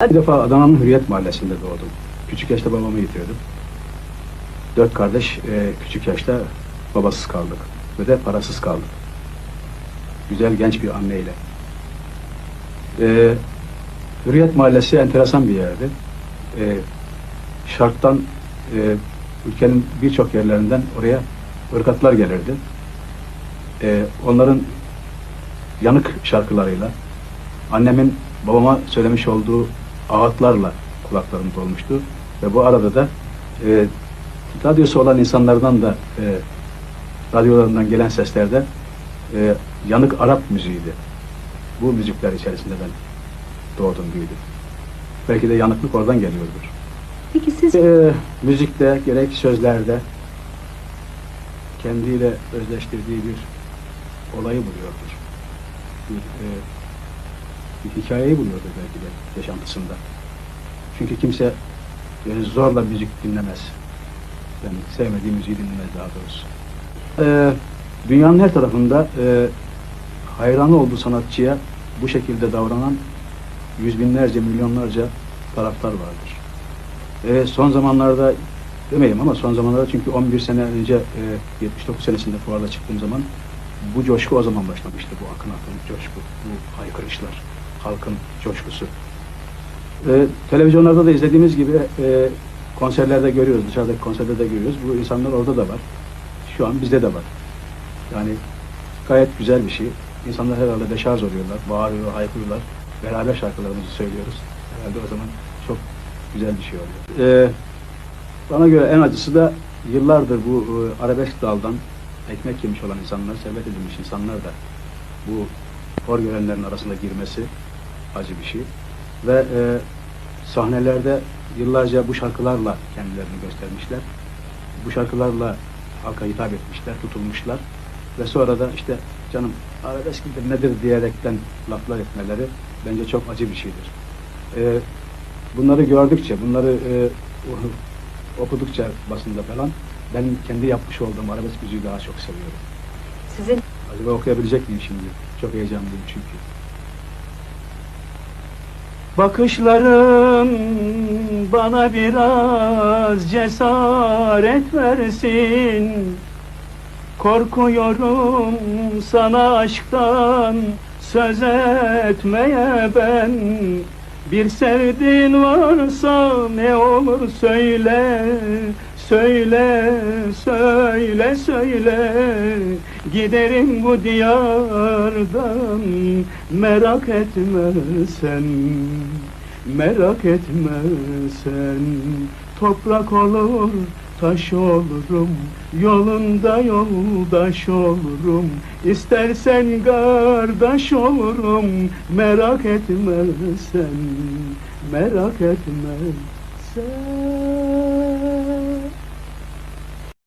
Bir defa Adana'nın Hürriyet Mahallesi'nde doğdum. Küçük yaşta babamı yitirdim. Dört kardeş e, küçük yaşta babasız kaldık ve de parasız kaldık. Güzel genç bir anneyle. E, Hürriyet Mahallesi enteresan bir yerdi. E, şarktan e, ülkenin birçok yerlerinden oraya ırgatlar gelirdi. E, onların yanık şarkılarıyla, annemin babama söylemiş olduğu ağıtlarla kulaklarım dolmuştu. Ve bu arada da e, radyosu olan insanlardan da e, radyolarından gelen seslerde e, yanık Arap müziğiydi. Bu müzikler içerisinde ben doğdum büyüdüm. Belki de yanıklık oradan geliyordur. Peki siz E, müzikte gerek sözlerde kendiyle özleştirdiği bir olayı buluyordur. Bir, e, bir hikayeyi buluyordur belki de yaşantısında. Çünkü kimse yani zorla müzik dinlemez. Yani sevmediği müziği dinlemez daha doğrusu. E, dünyanın her tarafında e, hayranı olduğu sanatçıya bu şekilde davranan yüz binlerce, milyonlarca taraftar vardır. E, son zamanlarda demeyeyim ama son zamanlarda çünkü 11 sene önce e, 79 senesinde fuarda çıktığım zaman bu coşku o zaman başlamıştı. Bu akın akın coşku, bu haykırışlar, halkın coşkusu. E, televizyonlarda da izlediğimiz gibi e, konserlerde görüyoruz, dışarıdaki konserde de görüyoruz. Bu insanlar orada da var. Şu an bizde de var. Yani gayet güzel bir şey. İnsanlar herhalde deşarj oluyorlar, bağırıyor, haykırıyorlar. Beraber şarkılarımızı söylüyoruz. Herhalde o zaman çok güzel bir şey oluyor. Ee, bana göre en acısı da yıllardır bu e, arabesk daldan ekmek yemiş olan insanlar, servet edilmiş insanlar da bu hor görenlerin arasında girmesi acı bir şey. Ve e, sahnelerde yıllarca bu şarkılarla kendilerini göstermişler. Bu şarkılarla halka hitap etmişler, tutulmuşlar. Ve sonra da işte canım arabesk midir nedir diyerekten laflar etmeleri bence çok acı bir şeydir. Ee, bunları gördükçe, bunları e, okudukça basında falan ben kendi yapmış olduğum arabesk müziği daha çok seviyorum. sizin Acaba okuyabilecek miyim şimdi? Çok heyecanlıyım çünkü. Bakışların bana biraz cesaret versin. Korkuyorum sana aşktan söz etmeye ben. Bir sevdiğin varsa ne olur söyle, söyle, söyle, söyle. Giderim bu diyardan merak etme sen, merak etme sen. Toprak olur, taş olurum, yolunda yoldaş olurum. İstersen kardeş olurum, merak etme sen, merak etme sen.